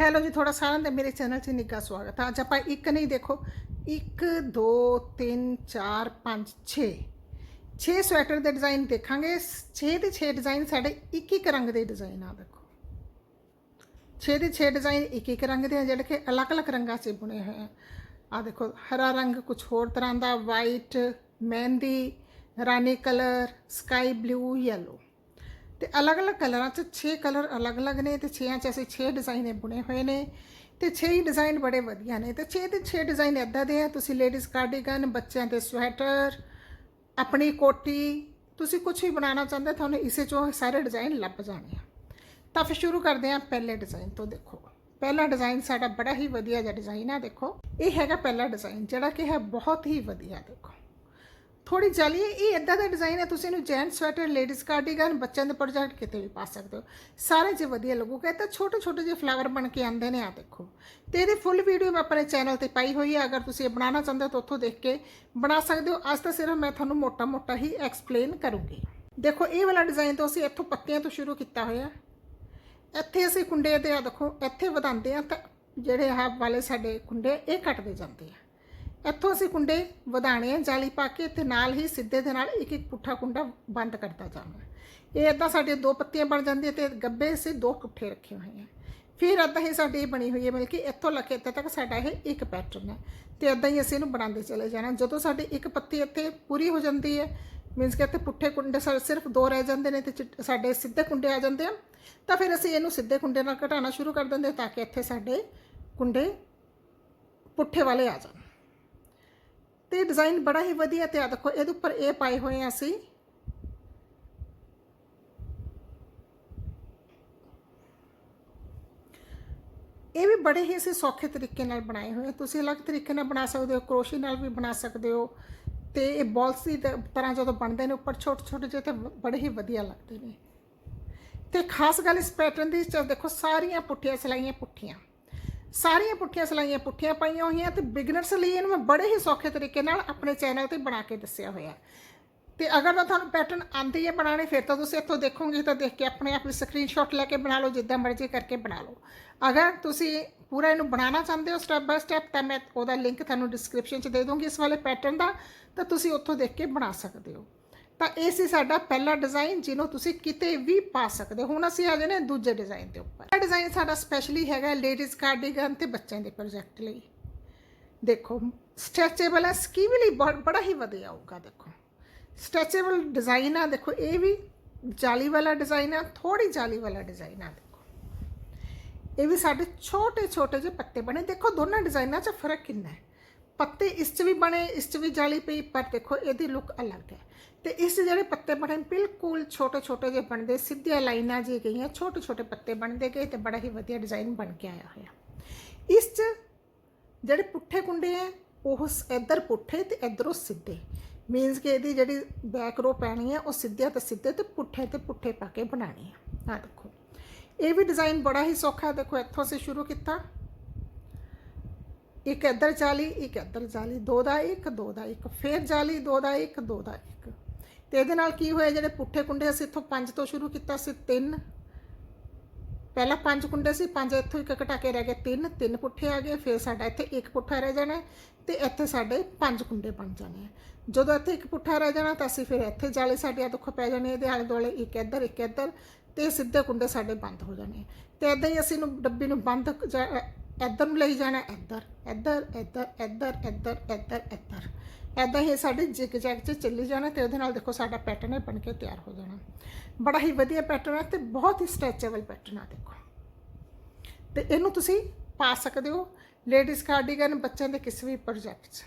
Hello ਜੀ ਥੋੜਾ ਸਾਰਿਆਂ ਦਾ ਮੇਰੇ ਚੈਨਲ 'ਚ ਨਿੱਘਾ ਸਵਾਗਤ ਹੈ ਅੱਜ ਆਪਾਂ ਇੱਕ ਨਹੀਂ ਦੇਖੋ 1 2 3 4 5 6 6 ਸਵੈਟਰ ਦੇ ਡਿਜ਼ਾਈਨ ਦੇਖਾਂਗੇ। 6 ਦੇ 6 ਡਿਜ਼ਾਈਨ ਸਾਡੇ ਇੱਕ ਇੱਕ ਰੰਗ ਦੇ ਡਿਜ਼ਾਈਨ ਆ ਦੇਖੋ। 6 ਦੇ 6 ਡਿਜ਼ਾਈਨ ਇੱਕ ਇੱਕ ਰੰਗ ਦੇ ਆ ਜਿਹੜੇ ਕਿ ਅਲੱਗ-ਅਲੱਗ ਰੰਗਾਂ 'ਚ ਬੁਣੇ ਹੋਏ ਆ। ਆ ਦੇਖੋ, ਹਰਾ ਰੰਗ ਕੁਝ ਹੋਰ ਤਰ੍ਹਾਂ ਦਾ ਵਾਈਟ ਮਹਿੰਦੀ, ਰਾਣੀ ਕਲਰ ਸਕਾਈ ਬਲੂ ਯੈਲੋ ਤੇ ਅਲੱਗ-ਅਲੱਗ ਕਲਰਾਂ 'ਚ 6 ਕਲਰ ਅਲੱਗ-ਅਲੱਗ ਨੇ ਤੇ 6ਾਂ 'ਚ ਅਸੀਂ 6 ਡਿਜ਼ਾਈਨ ਬੁਣੇ ਹੋਏ ਨੇ। ਤੇ 6 ਹੀ ਡਿਜ਼ਾਈਨ ਬੜੇ ਵਧੀਆ ਨੇ। ਤੇ 6 ਦੇ 6 ਡਿਜ਼ਾਈਨ ਇਦਾਂ ਦੇ ਆ, ਤੁਸੀਂ ਲੇਡੀਜ਼ ਕਾਰਡੀਗਨ ਬੱਚਿਆਂ ਦੇ ਸਵੈਟਰ ਆਪਣੀ ਕੋਟੀ, ਤੁਸੀਂ ਕੁਝ ਵੀ ਬਣਾਉਣਾ ਚਾਹੁੰਦੇ ਤੁਹਾਨੂੰ ਇਸੇ 'ਚੋਂ ਸਾਰੇ ਡਿਜ਼ਾਈਨ ਲੱਭ ਜਾਣੇ ਆ। ਤਾਂ ਫਿਰ ਸ਼ੁਰੂ ਕਰਦੇ ਹਾਂ ਪਹਿਲੇ ਡਿਜ਼ਾਈਨ ਤੋਂ ਦੇਖੋ। ਪਹਿਲਾ ਡਿਜ਼ਾਈਨ ਸਾਡਾ ਬੜਾ ਹੀ ਵਧੀਆ ਜਿਹਾ ਡਿਜ਼ਾਈਨ ਆ, ਦੇਖੋ। ਇਹ ਹੈਗਾ ਪਹਿਲਾ ਡਿਜ਼ਾਈਨ, ਜਿਹੜਾ ਕਿ ਹੈ ਬਹੁਤ ਹੀ ਵਧੀਆ, ਦੇਖੋ। ਥੋੜੀ ਜਾਲੀ ਇਹ ਇਦਾਂ ਦਾ ਡਿਜ਼ਾਈਨ ਹੈ, ਤੁਸੀਂ ਇਹਨੂੰ ਜੈਂਟ ਸਵੈਟਰ ਲੇਡੀਜ਼ ਕਾਰਡੀਗਨ ਬੱਚਿਆਂ ਦੇ ਪ੍ਰੋਜੈਕਟ ਕਿਤੇ ਵੀ ਪਾ ਸਕਦੇ ਹੋ। ਸਾਰੇ ਜੇ ਵਧੀਆ ਲੱਗੂਗਾ, ਇਹ ਤਾਂ ਛੋਟੇ ਛੋਟੇ ਜਿਹੇ ਫਲਾਵਰ ਬਣ ਕੇ ਆਉਂਦੇ ਨੇ ਆ ਦੇਖੋ। ਤੇ ਇਹਦੀ ਫੁੱਲ ਵੀਡੀਓ ਮੈਂ ਆਪਣੇ ਚੈਨਲ ਤੇ ਪਾਈ ਹੋਈ ਹੈ, ਅਗਰ ਤੁਸੀਂ ਇਹ ਬਣਾਉਣਾ ਚਾਹੁੰਦੇ ਹੋ ਤਾਂ ਉੱਥੋਂ ਦੇਖ ਕੇ ਬਣਾ ਸਕਦੇ ਹੋ। ਅੱਜ ਤਾਂ ਸਿਰਫ ਮੈਂ ਤੁਹਾਨੂੰ ਮੋਟਾ-ਮੋਟਾ ਹੀ ਐਕਸਪਲੇਨ ਕਰੂੰਗੀ। ਦੇਖੋ, ਇਹ ਵਾਲਾ ਡਿਜ਼ਾਈਨ ਤੋਂ ਅਸੀਂ ਇੱਥੋਂ ਪੱਤੀਆਂ ਤੋਂ ਸ਼ੁਰੂ ਕੀਤਾ ਹੋਇਆ। ਇੱਥੇ ਅਸੀਂ ਕੁੰਡੇ ਤੇ ਆ ਦੇਖੋ, ਇੱਥੇ ਵਧਾਉਂਦੇ ਆ ਤਾਂ ਜਿਹੜੇ ਆਹ ਵਾਲੇ ਸਾਡੇ ਕੁੰਡੇ, ਇਹ ਕੱਟਦੇ ਜਾਂਦੇ ਆ। ਇੱਥੋਂ ਅਸੀਂ ਕੁੰਡੇ ਵਧਾਣੇ ਆ, ਜਾਲੀ ਪਾ ਕੇ ਤੇ ਨਾਲ ਹੀ ਸਿੱਧੇ ਦੇ ਨਾਲ ਇੱਕ ਇੱਕ ਪੁੱਠਾ ਕੁੰਡਾ ਬੰਦ ਕਰਦਾ ਜਾਣਾ ਇਹ ਇਦਾਂ ਸਾਡੇ ਦੋ ਪੱਤੀਆਂ ਬਣ ਜਾਂਦੀਆਂ ਤੇ ਗੱਬੇ ਸੇ ਦੋ ਪੁੱਠੇ ਰੱਖੇ ਹੋਏ ਆ। ਫਿਰ ਇਦਾਂ ਹੀ ਸਾਡੀ ਇਹ ਬਣੀ ਹੋਈ ਹੈ, ਮਤਲਬ ਕਿ ਇੱਥੋਂ ਕੇ ਇੱਥੇ ਤੱਕ ਸਾਡਾ ਇਹ ਇੱਕ ਪੈਟਰਨ ਹੈ ਤੇ ਇਦਾਂ ਹੀ ਅਸੀਂ ਇਹਨੂੰ ਬਣਾਉਂਦੇ ਚਲੇ ਜਾਣਾ। ਜਦੋਂ ਸਾਡੀ ਇੱਕ ਪੱਤੀ ਇੱਥੇ ਪੂਰੀ ਹੋ ਜਾਂਦੀ ਹੈ ਮੀਨਸ ਕਿ ਇੱਥੇ ਪੁੱਠੇ ਕੁੰਡੇ ਸਾਡੇ ਸਿਰਫ ਦੋ ਰਹਿ ਜਾਂਦੇ ਨੇ ਤੇ ਚਿੱਟ- ਸਾਡੇ ਸਿੱਧੇ ਕੁੰਡੇ ਆ ਜਾਂਦੇ ਆ ਤਾਂ ਫਿਰ ਅਸੀਂ ਇਹਨੂੰ ਸਿੱਧੇ ਕੁੰਡੇ ਨਾਲ ਘਟਾਉਣਾ ਸ਼ੁਰੂ ਕਰ ਦਿੰਦੇ ਹਾਂ ਤਾਂ ਕਿ ਇੱਥੇ ਸਾਡੇ ਕੁੰਡੇ ਪੁੱਠੇ ਵਾਲੇ ਆ ਜਾਣ। ਤੇ ਡਿਜ਼ਾਈਨ ਬੜਾ ਹੀ ਵਧੀਆ ਤੇ ਆ ਦੇਖੋ, ਇਹਦੇ ਉੱਪਰ ਇਹ ਪਾਏ ਹੋਏ ਆ ਅਸੀਂ। ਇਹ ਵੀ ਬੜੇ ਹੀ ਅਸੀਂ ਸੌਖੇ ਤਰੀਕੇ ਨਾਲ ਬਣਾਏ ਹੋਏ ਆ। ਤੁਸੀਂ ਅਲੱਗ ਤਰੀਕੇ ਨਾਲ ਬਣਾ ਸਕਦੇ ਹੋ, ਕਰੋਸ਼ੀ ਨਾਲ ਵੀ ਬਣਾ ਸਕਦੇ ਹੋ। ਤੇ ਇਹ ਬਾਲਸ ਦੀ ਤਰ੍ਹਾਂ ਜਦੋਂ ਬਣਦੇ ਨੇ, ਉੱਪਰ ਛੋਟੇ ਛੋਟੇ ਜਿਹੇ ਤੇ ਬੜੇ ਹੀ ਵਧੀਆ ਲੱਗਦੇ ਨੇ। ਤੇ ਖਾਸ ਗੱਲ ਇਸ ਪੈਟਰਨ ਦੀ ਚ ਦੇਖੋ, ਸਾਰੀਆਂ ਪੁੱਠੀਆਂ ਸਲਾਈਆਂ ਪੁੱਠੀਆਂ। ਸਾਰੀਆਂ ਪੁੱਠੀਆਂ ਸਲਾਈਆਂ ਪੁੱਠੀਆਂ ਪਾਈਆਂ ਹੋਈਆਂ ਤੇ ਬਿਗਨਰਸ ਲਈ ਇਹਨੂੰ ਮੈਂ ਬੜੇ ਹੀ ਸੌਖੇ ਤਰੀਕੇ ਨਾਲ ਆਪਣੇ ਚੈਨਲ ਤੇ ਬਣਾ ਕੇ ਦੱਸਿਆ ਹੋਇਆ ਤੇ ਅਗਰ ਤਾਂ ਤੁਹਾਨੂੰ ਪੈਟਰਨ ਆਂਦੀ ਹੈ ਬਣਾਉਣੇ, ਫਿਰ ਤਾਂ ਤੁਸੀਂ ਇੱਥੋਂ ਦੇਖੋਗੇ ਤਾਂ ਦੇਖ ਕੇ ਆਪਣੇ ਆਪ ਹੀ ਸਕਰੀਨਸ਼ਾਟ ਲੈ ਕੇ ਬਣਾ ਲਓ, ਜਿੱਦਾਂ ਮਰਜ਼ੀ ਕਰਕੇ ਬਣਾ ਲਓ। ਅਗਰ ਤੁਸੀਂ ਪੂਰਾ ਇਹਨੂੰ ਬਣਾਉਣਾ ਚਾਹੁੰਦੇ ਹੋ ਸਟੈਪ ਬਾਏ ਸਟੈਪ ਤਾਂ ਮੈਂ ਉਹਦਾ ਲਿੰਕ ਤੁਹਾਨੂੰ ਡਿਸਕ੍ਰਿਪਸ਼ਨ 'ਚ ਦੇ ਦੂੰਗੀ ਇਸ ਵਾਲੇ ਪੈਟਰਨ ਦਾ, ਤਾਂ ਤੁਸੀਂ ਉੱਥੋਂ ਦੇਖ ਕੇ ਬਣਾ ਸਕਦੇ ਹੋ। ਤਾਂ ਇਹ ਸੀ ਸਾਡਾ ਪਹਿਲਾ ਡਿਜ਼ਾਈਨ ਜਿਹਨੂੰ ਤੁਸੀਂ ਕਿਤੇ ਵੀ ਪਾ ਸਕਦੇ ਹੋ। ਹੁਣ ਅਸੀਂ ਆ ਜਾਨੇ ਦੂਜੇ ਡਿਜ਼ਾਈਨ ਦੇ ਉੱਪਰ। ਇਹ ਡਿਜ਼ਾਈਨ ਸਾਡਾ ਸਪੈਸ਼ਲੀ ਹੈਗਾ ਲੇਡੀਜ਼ ਕਾਰਡੀਗਨ ਤੇ ਬੱਚਿਆਂ ਦੇ ਪ੍ਰੋਜੈਕਟ ਲਈ। ਦੇਖੋ ਸਟ੍ਰੈਚੇਬਲ ਹੈ ਸਕੀ ਲਈ ਬਹੁਤ- ਬੜਾ ਹੀ ਵਧੀਆ ਆਊਗਾ, ਦੇਖੋ। ਸਟ੍ਰੈਚੇਬਲ ਡਿਜ਼ਾਈਨ ਆ, ਦੇਖੋ, ਇਹ ਵੀ ਜਾਲੀ ਵਾਲਾ ਡਿਜ਼ਾਈਨ ਆ ਥੋੜੀ ਜਾਲੀ ਵਾਲਾ ਡਿਜ਼ਾਈਨ ਆ, ਦੇਖੋ। ਇਹ ਵੀ ਸਾਡੇ ਛੋਟੇ ਛੋਟੇ ਜਿਹੇ ਪੱਤੇ ਬਣੇ। ਦੇਖੋ, ਦੋਨਾਂ ਡਿਜ਼ਾਈਨਾਂ 'ਚ ਫ਼ਰਕ ਕਿੰਨਾ ਹੈ? ਪੱਤੇ ਇਸ 'ਚ ਵੀ ਬਣੇ, ਇਸ 'ਚ ਵੀ ਜਾਲੀ ਪਈ, ਪਰ ਦੇਖੋ, ਇਹਦੀ ਲੁੱਕ ਅਲੱਗ ਹੈ। ਤੇ ਇਸ 'ਚ ਜਿਹੜੇ ਪੱਤੇ ਬਣੇ ਬਿਲਕੁਲ ਛੋਟੇ ਛੋਟੇ ਜਿਹੇ ਬਣਦੇ ਸਿੱਧੀਆਂ ਲਾਈਨਾਂ ਜੀ ਗਈਆਂ ਛੋਟੇ ਛੋਟੇ ਪੱਤੇ ਬਣਦੇ ਗਏ ਤੇ ਬੜਾ ਹੀ ਵਧੀਆ ਡਿਜ਼ਾਈਨ ਬਣ ਕੇ ਆਇਆ ਹੋਇਆ ਇਸ 'ਚ ਜਿਹੜੇ ਪੁੱਠੇ ਕੁੰਡੇ ਆ ਉਹ ਸ- ਇੱਧਰ ਪੁੱਠੇ ਤੇ ਇੱਧਰੋਂ ਸਿੱਧੇ ਮੀਨਸ ਕਿ ਇਹਦੀ ਜਿਹੜੀ ਬੈਕ ਰੋ ਪੈਣੀ ਹੈ ਉਹ ਸਿੱਧੇ ਤੇ ਸਿੱਧੇ ਤੇ ਪੁੱਠੇ ਤੇ ਪੁੱਠੇ ਪਾ ਕੇ ਬਣਾਣੀ ਹੈ ਆ ਦੇਖੋ ਇਹ ਵੀ ਡਿਜ਼ਾਈਨ ਬੜਾ ਹੀ ਸੌਖਾ ਹੈ ਦੇਖੋ ਇੱਥੋਂ ਅਸੀਂ ਸ਼ੁਰੂ ਕੀਤਾ ਇੱਕ ਇੱਧਰ ਜਾਲੀ ਇੱਕ ਇੱਧਰ ਜਾਲੀ ਦੋ ਦਾ ਇੱਕ ਦੋ ਦਾ ਇੱਕ ਫੇਰ ਜਾਲੀ ਦੋ ਦਾ ਇੱਕ ਦੋ ਦਾ ਇੱਕ ਤੇ ਇਹਦੇ ਨਾਲ ਕੀ ਹੋਇਆ, ਜਿਹੜੇ ਪੁੱਠੇ ਕੁੰਡੇ ਅਸੀਂ ਇੱਥੋਂ ਪੰਜ ਤੋਂ ਸ਼ੁਰੂ ਕੀਤਾ ਸੀ, ਤਿੰਨ। ਪਹਿਲਾਂ ਪੰਜ ਕੁੰਡੇ ਸੀ, ਪੰਜ ਇੱਥੋਂ ਇੱਕ ਘਟਾ ਕੇ ਰਹਿ ਗਏ ਤਿੰਨ ਤਿੰਨ ਪੁੱਠੇ ਆ ਗਏ, ਫਿਰ ਸਾਡਾ ਇੱਥੇ ਇੱਕ ਪੁੱਠਾ ਰਹਿ ਜਾਣਾ ਹੈ ਤੇ ਇੱਥੇ ਸਾਡੇ ਪੰਜ ਕੁੰਡੇ ਬਣ ਜਾਣੇ ਆ ਜਦੋਂ ਇੱਥੇ ਇੱਕ ਪੁੱਠਾ ਰਹਿ ਜਾਣਾ ਤਾਂ ਅਸੀਂ ਫਿਰ ਇੱਥੇ ਜਾਲੇ ਸਾਡੇ ਆ ਦੁੱਖ ਪੈ ਜਾਣੇ ਇਹਦੇ ਆਲੇ ਦੁਆਲੇ ਇੱਕ ਇੱਧਰ ਇੱਕ ਇੱਧਰ ਤੇ ਸਿੱਧੇ ਕੁੰਡੇ ਸਾਡੇ ਬੰਦ ਹੋ ਜਾਣੇ ਤੇ ਇਦਾਂ ਹੀ ਅਸੀਂ ਨੂੰ ਡੱਬੀ ਨੂੰ ਬੰਦ ਜਾ- ਇੱਧਰ ਨੂੰ ਲਈ ਜਾਣਾ ਇੱਧਰ ਇੱਧਰ ਇੱਧਰ ਇੱਧਰ ਇੱਧਰ ਇੱਧਰ ਇੱਧਰ। ਐਦਾਂ ਹੀ ਸਾਡੇ ਜਿਗ ਜੈਗ 'ਚ ਚੱਲੀ ਜਾਣਾ ਤੇ ਉਹਦੇ ਨਾਲ ਦੇਖੋ ਸਾਡਾ ਪੈਟਰਨ ਹੈ ਬਣ ਕੇ ਤਿਆਰ ਹੋ ਜਾਣਾ। ਬੜਾ ਹੀ ਵਧੀਆ ਪੈਟਰਨ ਹੈ ਤੇ ਬਹੁਤ ਹੀ ਸਟ੍ਰੈਚੇਬਲ ਪੈਟਰਨ ਆ ਦੇਖੋ। ਤੇ ਇਹਨੂੰ ਤੁਸੀਂ ਪਾ ਸਕਦੇ ਹੋ ਲੇਡੀਜ਼ ਕਾਰਡੀਗਨ ਬੱਚਿਆਂ ਦੇ ਕਿਸੇ ਵੀ ਪ੍ਰੋਜੈਕਟ 'ਚ।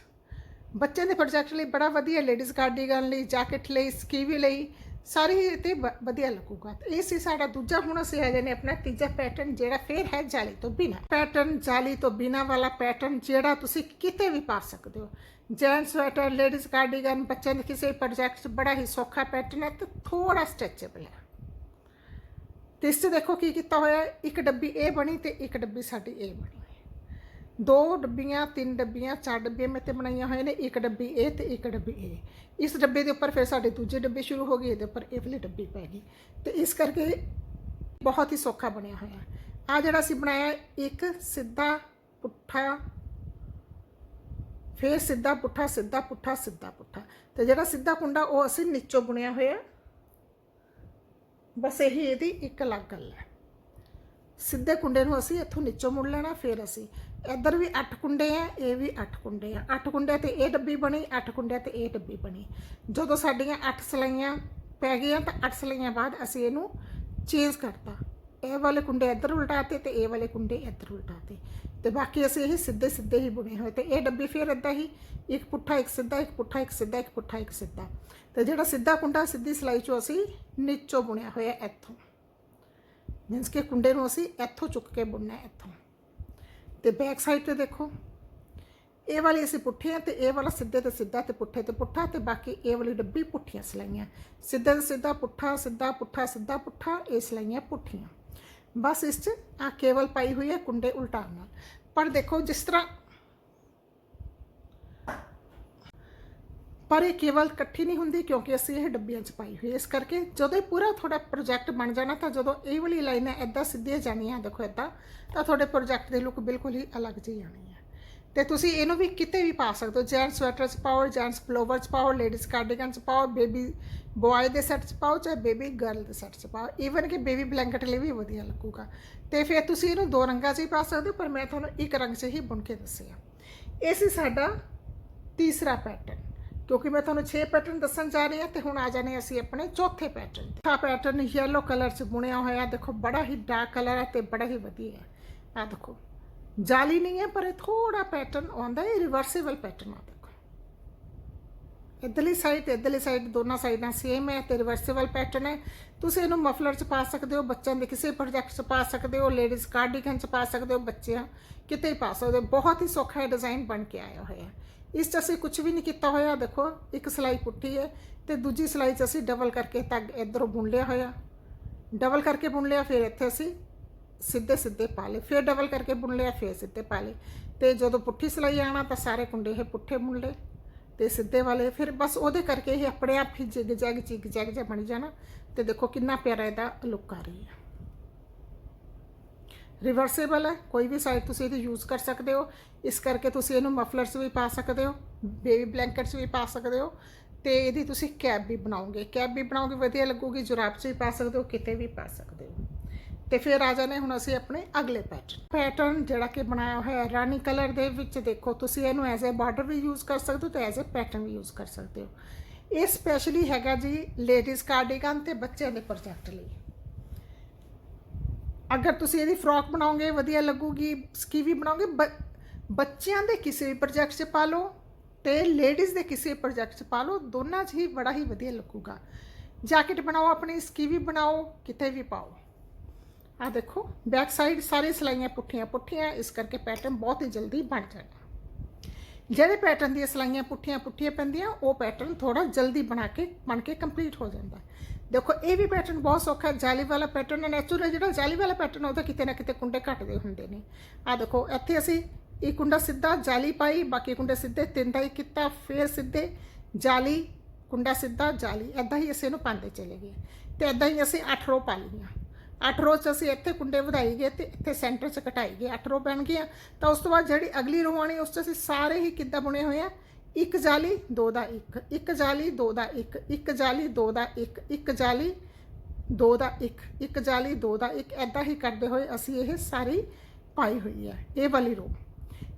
ਬੱਚਿਆਂ ਦੇ ਪ੍ਰੋਜੈਕਟ ਲਈ ਬੜਾ ਵਧੀਆ ਲੇਡੀਜ਼ ਕਾਰਡੀਗਨ ਲਈ ਜੈਕਟ ਲਈ ਸਕੀਵੀ ਲਈ। ਸਾਰੇ ਤੇ ਵ- ਵਧੀਆ ਲੱਗੂਗਾ। ਤੇ ਇਹ ਸੀ ਸਾਡਾ ਦੂਜਾ, ਹੁਣ ਅਸੀਂ ਆ ਜਾਨੇ ਆਪਣਾ ਤੀਜਾ ਪੈਟਰਨ ਜਿਹੜਾ ਫੇਰ ਹੈ ਜਾਲੀ ਤੋਂ ਬਿਨਾ। ਪੈਟਰਨ ਜਾਲੀ ਤੋਂ ਬਿਨਾ ਵਾਲਾ ਪੈਟਰਨ ਜਿਹੜਾ ਤੁਸੀਂ ਕਿਤੇ ਵੀ ਪਾ ਸਕਦੇ ਹੋ। ਜੈਂਟਸ ਸਵੈਟਰ ਲੇਡੀਜ਼ ਕਾਰਡੀਗਨ ਬੱਚਿਆਂ ਦੇ ਕਿਸੇ ਪ੍ਰੋਜੈਕਟ 'ਚ ਬੜਾ ਹੀ ਸੌਖਾ ਪੈਟਰਨ ਹੈ ਤੇ ਥੋੜਾ ਸਟ੍ਰੈਚੇਬਲ ਹੈ। ਤੇ ਇਸ 'ਚ ਦੇਖੋ ਕੀ ਕੀਤਾ ਹੋਇਆ ਹੈ। ਇੱਕ ਡੱਬੀ ਇਹ ਬਣੀ ਤੇ ਇੱਕ ਡੱਬੀ ਸਾਡੀ ਇਹ ਬਣੀ। ਦੋ ਡੱਬੀਆਂ, ਤਿੰਨ ਡੱਬੀਆਂ, ਚਾਰ ਡੱਬੀਆਂ ਮੈਂ ਤੇ ਬਣਾਈਆਂ ਹੋਏ ਨੇ, ਇੱਕ ਡੱਬੀ ਇਹ ਤੇ ਇੱਕ ਡੱਬੀ ਇਹ ਇਸ ਡੱਬੇ ਦੇ ਉੱਪਰ ਫਿਰ ਸਾਡੇ ਦੂਜੇ ਡੱਬੇ ਸ਼ੁਰੂ ਹੋ ਗਏ, ਇਹਦੇ ਉੱਪਰ ਇਹ ਵਾਲੀ ਡੱਬੀ ਪੈ ਗਈ। ਤੇ ਇਸ ਕਰਕੇ ਬਹੁਤ ਹੀ ਸੌਖਾ ਬਣਿਆ ਹੋਇਆ। ਆ ਜਿਹੜਾ ਅਸੀਂ ਬਣਾਇਆ, ਇੱਕ ਸਿੱਧਾ ਪੁੱਠਾ, ਫਿਰ ਸਿੱਧਾ ਪੁੱਠਾ ਸਿੱਧਾ ਪੁੱਠਾ ਸਿੱਧਾ ਪੁੱਠਾ। ਤੇ ਜਿਹੜਾ ਸਿੱਧਾ ਕੁੰਡਾ ਉਹ ਅਸੀਂ ਨੀਚੋਂ ਬੁਣਿਆ ਹੋਇਆ। ਬਸ ਇਹੀ ਇਹਦੀ ਇੱਕ ਅਲੱਗ ਗੱਲ ਹੈ। ਸਿੱਧੇ ਕੁੰਡੇ ਨੂੰ ਅਸੀਂ ਇੱਥੋਂ ਨੀਚੋਂ ਮੁੜ ਲੈਣਾ, ਫਿਰ ਅਸੀਂ ਇੱਧਰ ਵੀ 8 ਕੁੰਡੇ ਆ, ਇਹ ਵੀ 8 ਕੁੰਡੇ ਆ। 8 ਕੁੰਡੇ ਤੇ ਇਹ ਡੱਬੀ ਬਣੀ 8 ਕੁੰਡੇ ਤੇ ਇਹ ਡੱਬੀ ਬਣੀ। ਜਦੋਂ ਸਾਡੀਆਂ 8 ਸਲਾਈਆਂ ਪੈ ਗਈਆਂ ਤਾਂ 8 ਸਲਾਈਆਂ ਬਾਅਦ ਅਸੀਂ ਇਹਨੂੰ ਚੇਂਜ ਕਰਤਾ। ਇਹ ਵਾਲੇ ਕੁੰਡੇ ਇੱਧਰ ਉਲਟਾਤੇ ਤੇ ਇਹ ਵਾਲੇ ਕੁੰਡੇ ਇੱਧਰ ਉਲਟਾਤੇ। ਤੇ ਬਾਕੀ ਅਸੀਂ ਇਹ ਸਿੱਧੇ ਸਿੱਧੇ ਹੀ ਬੁਣੇ ਹੋਏ ਤੇ ਇਹ ਡੱਬੀ ਫਿਰ ਇਦਾਂ ਹੀ ਇੱਕ ਪੁੱਠਾ, ਇੱਕ ਸਿੱਧਾ, ਇੱਕ ਪੁੱਠਾ, ਇੱਕ ਸਿੱਧਾ, ਇੱਕ ਪੁੱਠਾ, ਇੱਕ ਸਿੱਧਾ। ਤੇ ਜਿਹੜਾ ਸਿੱਧਾ ਕੁੰਡਾ, ਸਿੱਧੀ ਸਲਾਈ ਚੋਂ ਅਸੀਂ ਨੀਚੋਂ ਬੁਣਿਆ ਹੋਇਆ ਇੱਥੋਂ। ਮੀਨਸ ਕਿ ਕੁੰਡੇ ਨੂੰ ਅਸੀਂ ਇੱਥੋਂ ਚੁੱਕ ਕੇ ਬੁਣਨਾ ਹੈ ਇੱਥੋਂ ਤੇ ਬੈਕ ਸਾਈਡ ਤੇ ਦੇਖੋ ਇਹ ਵਾਲੀ ਅਸੀਂ ਪੁੱਠੇ ਆ ਤੇ ਇਹ ਵਾਲਾ ਸਿੱਧੇ ਤੇ ਸਿੱਧਾ ਤੇ ਪੁੱਠੇ ਤੇ ਪੁੱਠਾ ਤੇ ਬਾਕੀ ਇਹ ਵਾਲੀ ਡੱਬੀ ਪੁੱਠੀਆਂ ਸਲਾਈਆਂ ਸਿੱਧਾ ਤੇ ਸਿੱਧਾ ਪੁੱਠਾ ਸਿੱਧਾ ਪੁੱਠਾ ਸਿੱਧਾ ਪੁੱਠਾ ਇਹ ਸਲਾਈਆਂ ਪੁੱਠੀਆਂ ਬਸ ਇਸ 'ਚ ਆ ਕੇਵਲ ਪਾਈ ਹੋਈ ਹੈ ਕੁੰਡੇ ਉਲਟਾਉਣ ਨਾਲ ਪਰ ਦੇਖੋ ਜਿਸ ਤਰ੍ਹਾਂ ਪਰ ਇਹ ਕੇਵਲ ਇਕੱਠੀ ਨਹੀਂ ਹੁੰਦੀ ਕਿਉਂਕਿ ਅਸੀਂ ਇਹ ਡੱਬੀਆਂ 'ਚ ਪਾਈ ਹੋਈ ਹੈ। ਇਸ ਕਰਕੇ ਜਦੋਂ ਇਹ ਪੂਰਾ ਤੁਹਾਡਾ ਪ੍ਰੋਜੈਕਟ ਬਣ ਜਾਣਾ ਤਾਂ ਜਦੋਂ ਇਹ ਵਾਲੀ ਲਾਈਨਾਂ ਐਦਾਂ ਸਿੱਧੀਆਂ ਜਾਣੀਆਂ, ਦੇਖੋ ਐਦਾਂ ਤਾਂ ਤੁਹਾਡੇ ਪ੍ਰੋਜੈਕਟ ਦੀ ਲੁੱਕ ਬਿਲਕੁਲ ਹੀ ਅਲੱਗ ਜਿਹੀ ਆਣੀ ਹੈ। ਤੇ ਤੁਸੀਂ ਇਹਨੂੰ ਵੀ ਕਿਤੇ ਵੀ ਪਾ ਸਕਦੇ ਹੋ ਜੈਂਟਸ ਸਵੈਟਰ 'ਚ ਪਾਓ ਜੈਂਟਸ ਪਲੋਵਰ 'ਚ ਪਾਓ ਲੇਡੀਜ਼ ਕਾਰਡੀਗਨ 'ਚ ਪਾਓ ਬੇਬੀ ਬॉय ਦੇ ਸੈੱਟ 'ਚ ਪਾਓ ਚਾਹੇ ਬੇਬੀ ਗਰਲ ਦੇ ਸੈੱਟ 'ਚ ਪਾਓ। ਈਵਨ ਕਿ ਬੇਬੀ ਬਲੈਂਕਟ ਲਈ ਵੀ ਵਧੀਆ ਲੱਗੂਗਾ। ਤੇ ਫਿਰ ਤੁਸੀਂ ਇਹਨੂੰ ਦੋ ਰੰਗਾਂ 'ਚ ਹੀ ਪਾ ਸਕਦੇ ਹੋ, ਪਰ ਮੈਂ ਤੁਹਾਨੂੰ ਇੱਕ ਰੰਗ 'ਚ ਹੀ ਬੁਣ ਕੇ ਦੱਸਿਆ। ਇਹ ਸੀ ਸਾਡਾ ਤੀਸਰਾ ਪੈਟਰਨ ਕਿਉਂਕਿ ਮੈਂ ਤੁਹਾਨੂੰ 6 ਪੈਟਰਨ ਦੱਸਣ ਜਾ ਰਹੀ ਹਾਂ ਤੇ ਹੁਣ ਆ ਜਾਣੇ ਅਸੀਂ ਆਪਣੇ ਚੌਥੇ ਪੈਟਰਨ ਤੇ। ਆ ਪੈਟਰਨ ਯੈਲੋ ਕਲਰ 'ਚ ਬੁਣਿਆ ਹੋਇਆ, ਦੇਖੋ ਬੜਾ ਹੀ ਡਾਰਕ ਕਲਰ ਹੈ ਤੇ ਬੜਾ ਹੀ ਵਧੀਆ ਹੈ। ਆ ਦੇਖੋ, ਜਾਲੀ ਨਹੀਂ ਹੈ, ਪਰ ਇਹ ਥੋੜਾ ਪੈਟਰਨ ਆਉਂਦਾ ਹੈ ਰਿਵਰਸੀਬਲ ਪੈਟਰਨ ਆ, ਦੇਖੋ। ਇਧਰਲੀ ਸਾਈਡ ਤੇ ਇਧਰਲੀ ਸਾਈਡ ਦੋਨਾਂ ਸਾਈਡਾਂ ਸੇਮ ਹੈ ਤੇ ਰਿਵਰਸੀਬਲ ਪੈਟਰਨ ਹੈ। ਤੁਸੀਂ ਇਹਨੂੰ ਮਫਲਰ 'ਚ ਪਾ ਸਕਦੇ ਹੋ, ਬੱਚਿਆਂ ਦੇ ਕਿਸੇ ਪ੍ਰੋਜੈਕਟ 'ਚ ਪਾ ਸਕਦੇ ਹੋ ਲੇਡੀਜ਼ ਕਾਰਡੀਗਨ 'ਚ ਪਾ ਸਕਦੇ ਹੋ, ਬੱਚਿਆਂ ਕਿਤੇ ਪਾ ਸਕਦੇ ਹੋ। ਬਹੁਤ ਹੀ ਸੌਖਾ ਹੈ ਡਿਜ਼ਾਈਨ ਬਣ ਕੇ ਆਇਆ ਹੋਇਆ ਹੈ। ਇਸ 'ਚ ਅਸੀਂ ਕੁਝ ਵੀ ਨਹੀਂ ਕੀਤਾ ਹੋਇਆ, ਦੇਖੋ, ਇੱਕ ਸਲਾਈ ਪੁੱਠੀ ਹੈ ਤੇ ਦੂਜੀ ਸਲਾਈ 'ਚ ਅਸੀਂ ਡਬਲ ਕਰਕੇ ਤੱਗ ਇਧਰੋਂ ਬੁਣ ਲਿਆ ਹੋਇਆ। ਡਬਲ ਕਰਕੇ ਬੁਣ ਲਿਆ, ਫਿਰ ਇੱਥੇ ਅਸੀਂ ਸਿੱਧੇ ਸਿੱਧੇ ਪਾ ਲਏ। ਫਿਰ ਡਬਲ ਕਰਕੇ ਬੁਣ ਲਿਆ, ਫਿਰ ਸਿੱਧੇ ਪਾ ਲਏ। ਤੇ ਜਦੋਂ ਪੁੱਠੀ ਸਲਾਈ ਆਣਾ ਤਾਂ ਸਾਰੇ ਕੁੰਡੇ ਇਹ ਪੁੱਠੇ ਬੁਣ ਲਏ ਤੇ ਸਿੱਧੇ ਵਾਲੇ ਫਿਰ ਬਸ ਉਹਦੇ ਕਰਕੇ ਇਹ ਆਪਣੇ ਆਪ ਹੀ ਜਿਗ ਜੈਗ ਜਿਗ ਜੈਗ ਜਿਹਾ ਬਣ ਜਾਣਾ ਤੇ ਦੇਖੋ ਕਿੰਨਾ ਪਿਆਰਾ ਇਹਦਾ ਲੁੱਕ ਆ ਰਹੀ ਹੈ। ਰਿਵਰਸੇਬਲ ਹੈ। ਕੋਈ ਵੀ ਸਾਈਡ ਤੁਸੀਂ ਇਹਦੀ ਯੂਜ਼ ਕਰ ਸਕਦੇ ਹੋ। ਇਸ ਕਰਕੇ ਤੁਸੀਂ ਇਹਨੂੰ ਮਫਲਰਸ ਵੀ ਪਾ ਸਕਦੇ ਹੋ ਬੇਬੀ ਬਲੈਂਕਟਸ ਵੀ ਪਾ ਸਕਦੇ ਹੋ ਤੇ ਇਹਦੀ ਤੁਸੀਂ ਕੈਪ ਵੀ ਬਣਾਓਗੇ। ਕੈਪ ਵੀ ਬਣਾਓਗੇ, ਵਧੀਆ ਲੱਗੂਗੀ। ਜੁਰਾਬ 'ਚ ਵੀ ਪਾ ਸਕਦੇ ਹੋ, ਕਿਤੇ ਵੀ ਪਾ ਸਕਦੇ ਹੋ। ਤੇ ਫਿਰ ਆ ਜਾਣੇ ਹੁਣ ਅਸੀਂ ਆਪਣੇ ਅਗਲੇ ਪੈਟਰਨ ਪੈਟਰਨ ਜਿਹੜਾ ਕਿ ਬਣਾਇਆ ਹੋਇਆ ਹੈ, ਰਾਣੀ ਕਲਰ ਦੇ ਵਿੱਚ ਦੇਖੋ, ਤੁਸੀਂ ਇਹਨੂੰ ਐਜ਼ ਅ ਬਾਰਡਰ ਵੀ ਯੂਜ਼ ਕਰ ਸਕਦੇ ਹੋ ਤੇ ਐਜ਼ ਅ ਪੈਟਰਨ ਵੀ ਯੂਜ਼ ਕਰ ਸਕਦੇ ਹੋ। ਇਹ ਸਪੈਸ਼ਲੀ ਹੈਗਾ ਜੀ ਲੇਡੀਜ਼ ਕਾਰਡੀਗਨ ਤੇ ਬੱਚਿਆਂ ਦੇ ਪ੍ਰੋਜੈਕਟ ਲਈ। ਅਗਰ ਤੁਸੀਂ ਇਹਦੀ ਫਰੋਕ ਬਣਾਓਗੇ ਵਧੀਆ ਲੱਗੂਗੀ ਸਕੀਵੀ ਬਣਾਓਗੇ ਬ- ਬੱਚਿਆਂ ਦੇ ਕਿਸੇ ਵੀ ਪ੍ਰੋਜੈਕਟ 'ਚ ਪਾ ਲਓ ਤੇ ਲੇਡੀਜ਼ ਦੇ ਕਿਸੇ ਪ੍ਰੋਜੈਕਟ 'ਚ ਪਾ ਲਓ ਦੋਨਾਂ 'ਚ ਹੀ ਬੜਾ ਹੀ ਵਧੀਆ ਲੱਗੂਗਾ ਜੈਕਟ ਬਣਾਓ ਆਪਣੀ ਸਕੀਵੀ ਬਣਾਓ ਕਿਤੇ ਵੀ ਪਾਓ ਆ ਦੇਖੋ ਬੈਕ ਸਾਈਡ ਸਾਰੀ ਸਲਾਈਆਂ ਪੁੱਠੀਆਂ ਪੁੱਠੀਆਂ ਇਸ ਕਰਕੇ ਪੈਟਰਨ ਬਹੁਤ ਹੀ ਜਲਦੀ ਬਣ ਜਾਣਾ ਜਿਹੜੇ ਪੈਟਰਨ ਦੀਆਂ ਸਲਾਈਆਂ ਪੁੱਠੀਆਂ ਪੁੱਠੀਆਂ ਪੈਂਦੀਆਂ ਉਹ ਪੈਟਰਨ ਥੋੜਾ ਜਲਦੀ ਬਣਾ ਕੇ ਬਣ ਕੇ ਕੰਪਲੀਟ ਹੋ ਜਾਂਦਾ ਦੇਖੋ, ਇਹ ਵੀ ਪੈਟਰਨ ਬਹੁਤ ਸੌਖਾ ਜਾਲੀ ਵਾਲਾ ਪੈਟਰਨ ਨੈਚੁਰਲ ਜਿਹੜਾ ਜਾਲੀ ਵਾਲਾ ਪੈਟਰਨ ਉਹਦਾ ਕਿਤੇ ਨਾ ਕਿਤੇ ਕੁੰਡੇ ਘਟਦੇ ਹੁੰਦੇ ਨੇ। ਆ ਦੇਖੋ, ਇੱਥੇ ਅਸੀਂ ਇਹ ਕੁੰਡਾ ਸਿੱਧਾ ਜਾਲੀ ਪਾਈ, ਬਾਕੀ ਕੁੰਡੇ ਸਿੱਧੇ ਤਿੰਨ ਦਾ ਹੀ ਕੀਤਾ, ਫਿਰ ਸਿੱਧੇ ਜਾਲੀ, ਕੁੰਡਾ ਸਿੱਧਾ ਜਾਲੀ। ਐਦਾਂ ਹੀ ਅਸੀਂ ਇਹਨੂੰ ਪਾਉਂਦੇ ਚਲੇ ਗਏ। ਤੇ ਐਦਾਂ ਹੀ ਅਸੀਂ 8 ਰੋ ਪਾ ਲਈਆਂ। 8 ਰੋ ਚ ਅਸੀਂ ਇੱਥੇ ਕੁੰਡੇ ਵਧਾਈ ਗਏ ਤੇ ਇੱਥੇ ਸੈਂਟਰ ਚ ਘਟਾਈ ਗਏ। 8 ਰੋ ਬਣ ਗਈਆਂ। ਤਾਂ ਉਸ ਤੋਂ ਬਾਅਦ ਜਿਹੜੀ ਅਗਲੀ ਰੋ ਆਣੀ ਉਸ ਚ ਅਸੀਂ ਸਾਰੇ ਹੀ ਕਿੱਦਾਂ ਬੁਣੇ ਹੋਏ ਆ? ਇੱਕ ਜਾਲੀ, ਦੋ ਦਾ ਇੱਕ ਇੱਕ ਜਾਲੀ, ਦੋ ਦਾ ਇੱਕ ਇੱਕ ਜਾਲੀ, ਦੋ ਦਾ ਇੱਕ ਇੱਕ ਜਾਲੀ, ਦੋ ਦਾ ਇੱਕ ਇੱਕ ਜਾਲੀ, ਦੋ ਦਾ ਇੱਕ ਐਦਾਂ ਹੀ ਕਰਦੇ ਹੋਏ ਅਸੀਂ ਇਹ ਸਾਰੀ ਪਾਈ ਹੋਈ ਹੈ, ਇਹ ਵਾਲੀ ਰੋ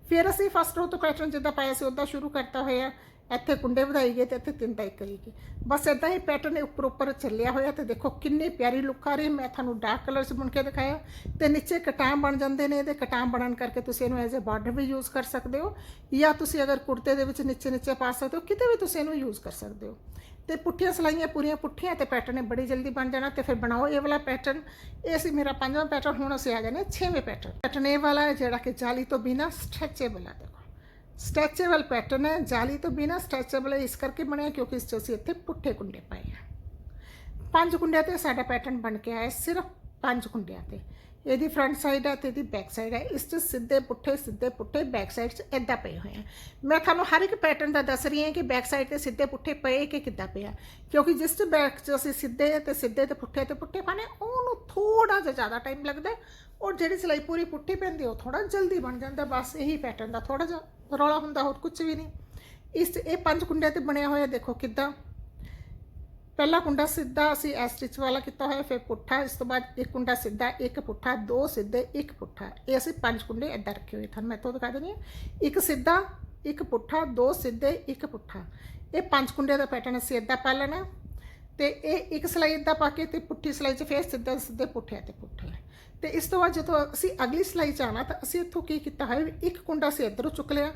ਫਿਰ ਅਸੀਂ ਫਸਟ ਰੋ ਤੋਂ ਪੈਟਰਨ ਜਿੱਦਾਂ ਪਾਇਆ ਸੀ ਉਦਾਂ ਸ਼ੁਰੂ ਕਰਤਾ ਹੋਇਆ। ਇੱਥੇ ਕੁੰਡੇ ਵਧਾਈ ਗਏ ਤੇ ਇੱਥੇ ਤਿੰਨ ਟਾਈ ਕਰੀ ਗਏ ਬਸ ਇਦਾਂ ਹੀ ਪੈਟਰਨ ਉੱਪਰ ਉੱਪਰ ਚੱਲਿਆ ਹੋਇਆ ਤੇ ਦੇਖੋ ਕਿੰਨੀ ਪਿਆਰੀ ਲੁੱਕ ਆ ਰਹੀ। ਮੈਂ ਤੁਹਾਨੂੰ ਡਾਰਕ ਕਲਰ 'ਚ ਬੁਣ ਕੇ ਦਿਖਾਇਆ। ਤੇ ਨੀਚੇ ਕਟਾਮ ਬਣ ਜਾਂਦੇ ਨੇ ਇਹਦੇ। ਕਟਾਮ ਬਣਨ ਕਰਕੇ ਤੁਸੀਂ ਇਹਨੂੰ ਐਜ਼ ਅ ਬਾਰਡਰ ਵੀ ਯੂਜ਼ ਕਰ ਸਕਦੇ ਹੋ। ਜਾਂ ਤੁਸੀਂ ਅਗਰ ਕੁੜਤੇ ਦੇ ਵਿੱਚ ਨੀਚੇ ਨੀਚੇ ਪਾ ਸਕਦੇ ਹੋ, ਕਿਤੇ ਵੀ ਤੁਸੀਂ ਇਹਨੂੰ ਯੂਜ਼ ਕਰ ਸਕਦੇ ਹੋ। ਤੇ ਪੁੱਠੀਆਂ ਸਲਾਈਆਂ ਪੂਰੀਆਂ ਪੁੱਠੀਆਂ ਤੇ ਪੈਟਰਨ ਨੇ ਬੜੀ ਜਲਦੀ ਬਣ ਜਾਣਾ ਤੇ ਫਿਰ ਬਣਾਓ ਇਹ ਵਾਲਾ ਪੈਟਰਨ ਇਹ ਸੀ ਮੇਰਾ ਪੰਜਵਾਂ ਪੈਟਰਨ ਹੁਣ ਅਸੀਂ ਆ ਜਾਣੇ ਛੇਵੇਂ ਪੈਟਰਨ ਪੈਟਰਨ ਇਹ ਵਾਲਾ ਜਿਹੜਾ ਕਿ ਜਾਲੀ ਤੋਂ ਬਿਨਾ ਸਟ੍ਰੈਚੇਬਲ ਆ, ਦੇਖੋ। ਸਟ੍ਰੈਚੇਬਲ ਪੈਟਰਨ ਹੈ ਜਾਲੀ ਤੋਂ ਬਿਨਾ ਸਟ੍ਰੈਚੇਬਲ ਇਸ ਕਰਕੇ ਬਣਿਆ ਕਿਉਂਕਿ ਇਸ 'ਚ ਅਸੀਂ ਇੱਥੇ ਪੁੱਠੇ ਕੁੰਡੇ ਪਾਏ ਆ ਪੰਜ ਕੁੰਡਿਆਂ ਤੇ ਸਾਡਾ ਪੈਟਰਨ ਬਣ ਕੇ ਆਇਆ ਸਿਰਫ ਪੰਜ ਕੁੰਡਿਆਂ ਤੇ ਇਹਦੀ ਫਰੰਟ ਸਾਈਡ ਹੈ ਤੇ ਇਹਦੀ ਬੈਕ ਸਾਈਡ ਹੈ ਇਸ 'ਚ ਸਿੱਧੇ ਪੁੱਠੇ ਸਿੱਧੇ ਪੁੱਠੇ ਬੈਕ ਸਾਈਡ 'ਚ ਇਦਾਂ ਪਏ ਹੋਏ ਆ ਮੈਂ ਤੁਹਾਨੂੰ ਹਰ ਇੱਕ ਪੈਟਰਨ ਦਾ ਦੱਸ ਰਹੀ ਹਾਂ ਕਿ ਬੈਕ ਸਾਈਡ ਤੇ ਸਿੱਧੇ ਪੁੱਠੇ ਪਏ ਕਿ ਕਿੱਦਾਂ ਪਿਆ ਕਿਉਂਕਿ ਜਿਸ 'ਚ ਬੈਕ 'ਚ ਅਸੀਂ ਸਿੱਧੇ ਤੇ ਸਿੱਧੇ ਤੇ ਪੁੱਠੇ ਤੇ ਪੁੱਠੇ ਪਾਣੇ ਉਹਨੂੰ ਥੋੜਾ ਜਿਹਾ ਜ਼ਿਆਦਾ ਟਾਈਮ ਲੱਗਦਾ ਔਰ ਜਿਹੜੀ ਸਿਲਾਈ ਪੂਰੀ ਪੁੱਠੀ ਪੈਂਦੀ ਉਹ ਥੋੜਾ ਜਲਦੀ ਬਣ ਜਾਂਦਾ ਬਸ ਇਹੀ ਪੈਟਰਨ ਦਾ ਥੋੜਾ ਜਿਹਾ ਰੌਲਾ ਹੁੰਦਾ, ਹੋਰ ਕੁਝ ਵੀ ਨਹੀਂ। ਇਸ ਇਹ ਪੰਜ ਕੁੰਡਿਆਂ ਤੇ ਬਣਿਆ ਹੋਇਆ, ਦੇਖੋ ਕਿੱਦਾਂ। ਪਹਿਲਾ ਕੁੰਡਾ ਸਿੱਧਾ ਅਸੀਂ ਐ ਸਟਿਚ ਵਾਲਾ ਕੀਤਾ ਹੋਇਆ, ਫਿਰ ਪੁੱਠਾ, ਇਸ ਤੋਂ ਬਾਅਦ ਇੱਕ ਕੁੰਡਾ ਸਿੱਧਾ, ਇੱਕ ਪੁੱਠਾ, ਦੋ ਸਿੱਧੇ, ਇੱਕ ਪੁੱਠਾ। ਇਹ ਅਸੀਂ ਪੰਜ ਕੁੰਡੇ ਇੱਦਾਂ ਰੱਖੇ ਹੋਏ ਤੁਹਾਨੂੰ ਮੈਂ ਤੋਂ ਦਿਖਾ ਦਿੰਦੀ ਹਾਂ। ਇੱਕ ਸਿੱਧਾ, ਇੱਕ ਪੁੱਠਾ, ਦੋ ਸਿੱਧੇ, ਇੱਕ ਪੁੱਠਾ। ਇਹ ਪੰਜ ਕੁੰਡੇ ਦਾ ਪੈਟਰਨ ਅਸੀਂ ਇੱਦਾਂ ਪਾ ਲੈਣਾ। ਤੇ ਇਹ ਇੱਕ ਸਲਾਈ ਏਦਾਂ ਪਾ ਕੇ ਤੇ ਪੁੱਠੀ ਸਲਾਈ 'ਚ ਫੇਰ ਸਿੱਧਾ ਸਿੱਧੇ ਪੁੱਠੇ ਤੇ ਪੁੱਠੇ ਤੇ ਇਸ ਤੋਂ ਬਾਅਦ ਜਦੋਂ ਅਸੀਂ ਅਗਲੀ ਸਲਾਈ 'ਚ ਆਉਣਾ ਤਾਂ ਅਸੀਂ ਇੱਥੋਂ ਕੀ ਕੀਤਾ ਹੋਇਆ ਵੀ ਇੱਕ ਕੁੰਡਾ ਅਸੀਂ ਇੱਧਰੋਂ ਚੁੱਕ ਲਿਆ।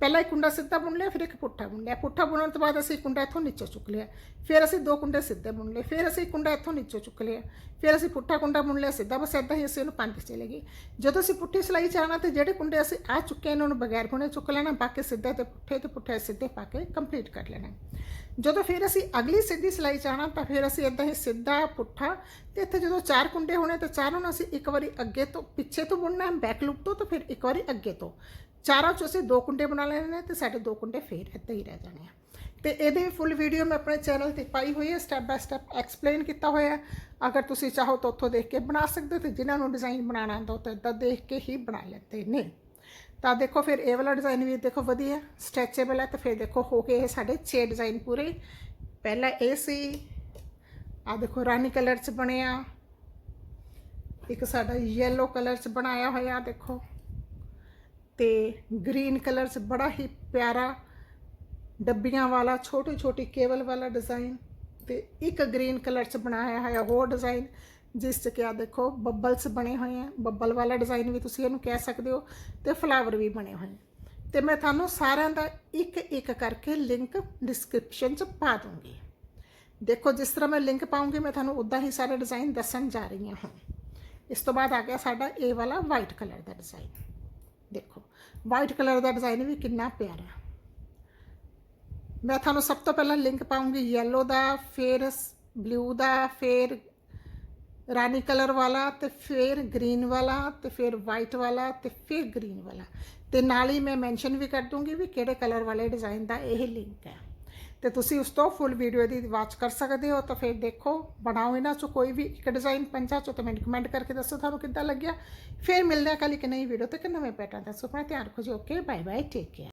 ਪਹਿਲਾਂ ਇੱਕ ਕੁੰਡਾ ਸਿੱਧਾ ਬੁਣ ਲਿਆ, ਫਿਰ ਇੱਕ ਪੁੱਠਾ ਬੁਣ ਲਿਆ। ਪੁੱਠਾ ਬੁਣਨ ਤੋਂ ਬਾਅਦ ਅਸੀਂ ਕੁੰਡਾ ਇੱਥੋਂ ਨੀਚੇ ਚੁੱਕ ਲਿਆ। ਫਿਰ ਅਸੀਂ ਦੋ ਕੁੰਡੇ ਸਿੱਧੇ ਬੁਣ ਲਏ। ਫਿਰ ਅਸੀਂ ਕੁੰਡਾ ਇੱਥੋਂ ਨੀਚੇ ਚੁੱਕ ਲਿਆ। ਫਿਰ ਅਸੀਂ ਪੁੱਠਾ ਕੁੰਡਾ ਬੁਣ ਲਿਆ, ਸਿੱਧਾ। ਬਸ ਏਦਾਂ ਹੀ ਅਸੀਂ ਇਹਨੂੰ ਪੰਜ ਚਲੇ ਗਏ। ਜਦੋਂ ਅਸੀਂ ਪੁੱਠੀ ਸਲਾਈ ਚ ਆਉਣਾ ਤੇ ਜਿਹੜੇ ਕੁੰਡੇ ਅਸੀਂ ਆ ਚੁੱਕੇ ਇਹਨਾਂ ਨੂੰ ਬਗੈਰ ਬੁਣੇ ਚੁੱਕ ਲੈਣਾ, ਬਾਕੀ ਸਿੱਧੇ ਤੇ ਪੁੱਠੇ ਤੇ ਪੁੱਠੇ ਸਿੱਧੇ ਪਾ ਕੇ ਕੰਪਲੀਟ ਕਰ ਲੈਣਾ। ਜਦੋਂ ਫਿਰ ਅਸੀਂ ਅਗਲੀ ਸਿੱਧੀ ਸਿਲਾਈ ਚ ਆਉਣਾ, ਤਾਂ ਫਿਰ ਅਸੀਂ ਇਦਾਂ ਹੀ ਸਿੱਧਾ, ਪੁੱਠਾ ਤੇ ਇੱਥੇ ਜਦੋਂ ਚਾਰ ਕੁੰਡੇ ਹੋਣੇ, ਤਾਂ ਚਾਰੋਂ ਨੂੰ ਅਸੀਂ ਇੱਕ ਵਾਰੀ ਅੱਗੇ ਤੋਂ ਪਿੱਛੇ ਤੋਂ ਬੁਣਨਾ ਹੈ ਬੈਕ ਲੂਪ ਤੋਂ, ਤੇ ਫਿਰ ਇੱਕ ਵਾਰੀ ਅੱਗੇ ਤੋਂ। ਚਾਰਾਂ ਚੋਂ ਅਸੀਂ ਦੋ ਕੁੰਡੇ ਬਣਾ ਲੈਣੇ ਨੇ ਤੇ ਸਾਡੇ ਦੋ ਕੁੰਡੇ ਫੇਰ ਇੱਦਾਂ ਹੀ ਰਹਿ ਜਾਣੇ ਆ। ਤੇ ਇਹਦੇ ਫੁੱਲ ਵੀਡੀਓ ਮੈਂ ਆਪਣੇ ਚੈਨਲ ਤੇ ਪਾਈ ਹੋਈ ਹੈ ਸਟੈਪ ਬਾय ਸਟੈਪ ਐਕਸਪਲੇਨ ਕੀਤਾ ਹੋਇਆ ਅਗਰ ਤੁਸੀਂ ਚਾਹੋ ਤਾਂ ਉੱਥੋਂ ਦੇਖ ਕੇ ਬਣਾ ਸਕਦੇ ਹੋ ਤੇ ਜਿਨ੍ਹਾਂ ਨੂੰ ਡਿਜ਼ਾਈਨ ਬਣਾਉਣਾ ਆਉਂਦਾ ਉਹ ਤਾਂ ਇੱਦਾਂ ਦੇਖ ਕੇ ਹੀ ਬਣਾ ਲੈਂਦੇ ਨੇ। ਤਾਂ ਦੇਖੋ ਫਿਰ ਇਹ ਵਾਲਾ ਡਿਜ਼ਾਈਨ ਵੀ ਦੇਖੋ ਵਧੀਆ ਸਟ੍ਰੈਚੇਬਲ ਹੈ ਤੇ ਫਿਰ ਦੇਖੋ ਹੋ ਗਏ ਇਹ ਸਾਡੇ 6 ਡਿਜ਼ਾਈਨ ਪੂਰੇ। ਪਹਿਲਾ ਇਹ ਸੀ ਆ ਦੇਖੋ ਰਾਣੀ ਕਲਰ ਚ ਬਣਿਆ। ਇੱਕ ਸਾਡਾ ਯੈਲੋ ਕਲਰ ਚ ਬਣਾਇਆ ਹੋਇਆ ਦੇਖੋ। ਤੇ ਗ੍ਰੀਨ ਕਲਰ ਚ ਬੜਾ ਹੀ ਪਿਆਰਾ ਡੱਬੀਆਂ ਵਾਲਾ ਛੋਟੀ ਛੋਟੀ ਕੇਬਲ ਵਾਲਾ ਡਿਜ਼ਾਈਨ ਤੇ ਇੱਕ ਗ੍ਰੀਨ ਕਲਰ ਚ ਬਣਾਇਆ ਹੋਇਆ ਹੋਰ ਡਿਜ਼ਾਈਨ ਜਿਸ ਚ ਕਿਆ ਦੇਖੋ ਬੱਬਲਸ ਬਣੇ ਹੋਏ ਆ। ਬੱਬਲ ਵਾਲਾ ਡਿਜ਼ਾਈਨ ਵੀ ਤੁਸੀਂ ਇਹਨੂੰ ਕਹਿ ਸਕਦੇ ਹੋ ਤੇ ਫਲਾਵਰ ਵੀ ਬਣੇ ਹੋਏ ਤੇ ਮੈਂ ਤੁਹਾਨੂੰ ਸਾਰਿਆਂ ਦਾ ਇੱਕ ਇੱਕ ਕਰਕੇ ਲਿੰਕ ਡਿਸਕ੍ਰਿਪਸ਼ਨ ਚ ਪਾ ਦੂੰਗੀ। ਦੇਖੋ, ਜਿਸ ਤਰ੍ਹਾਂ ਮੈਂ ਲਿੰਕ ਪਾਉਂਗੀ, ਮੈਂ ਤੁਹਾਨੂੰ ਉਦਾਂ ਹੀ ਸਾਰੇ ਡਿਜ਼ਾਈਨ ਦੱਸਣ ਜਾ ਰਹੀ ਹਾਂ। ਇਸ ਤੋਂ ਬਾਅਦ ਆ ਗਿਆ ਸਾਡਾ ਇਹ ਵਾਲਾ ਵਾਈਟ ਕਲਰ ਦਾ ਡਿਜ਼ਾਈਨ ਦੇਖੋ ਵਾਈਟ ਕਲਰ ਦਾ ਡਿਜ਼ਾਈਨ ਵੀ ਕਿੰਨਾ ਪਿਆਰਾ ਮੈਂ ਤੁਹਾਨੂੰ ਸਭ ਤੋਂ ਪਹਿਲਾਂ ਲਿੰਕ ਪਾਉਂਗੀ ਯੈਲੋ ਦਾ, ਫਿਰ ਬਲੂ ਦਾ, ਫਿਰ ਰਾਣੀ ਕਲਰ ਵਾਲਾ ਤੇ ਫਿਰ ਗ੍ਰੀਨ ਵਾਲਾ ਤੇ ਫਿਰ ਵਾਈਟ ਵਾਲਾ ਤੇ ਫਿਰ ਗ੍ਰੀਨ ਵਾਲਾ। ਤੇ ਨਾਲ ਹੀ ਮੈਂ ਮੈਂਸ਼ਨ ਵੀ ਕਰ ਦੂੰਗੀ ਵੀ ਕਿਹੜੇ ਕਲਰ ਵਾਲੇ ਡਿਜ਼ਾਈਨ ਦਾ ਇਹ ਲਿੰਕ ਹੈ। ਤੇ ਤੁਸੀਂ ਉਸ ਤੋਂ ਫੁੱਲ ਵੀਡੀਓ ਦੀ ਵਾਚ ਕਰ ਸਕਦੇ ਹੋ, ਤਾਂ ਫਿਰ ਦੇਖੋ, ਬਣਾਓ ਇਹਨਾਂ ਚੋਂ ਕੋਈ ਵੀ ਇੱਕ ਡਿਜ਼ਾਈਨ ਪੰਜਾਂ ਚੋਂ ਤਾਂ ਮੈਨੂੰ ਕਮੈਂਟ ਕਰਕੇ ਦੱਸੋ ਤੁਹਾਨੂੰ ਕਿੱਦਾਂ ਲੱਗਿਆ। ਫਿਰ ਮਿਲਦੇ ਹਾਂ ਕੱਲ੍ਹ ਇੱਕ ਨਈ ਵੀਡੀਓ ਤੇ ਇੱਕ ਨਵੇਂ ਪੈਟਰਨ ਦਾ। ਸੁਪਨਾ ਧਿਆਨ ਰੱਖੋ ਜੀ okay bye bye take care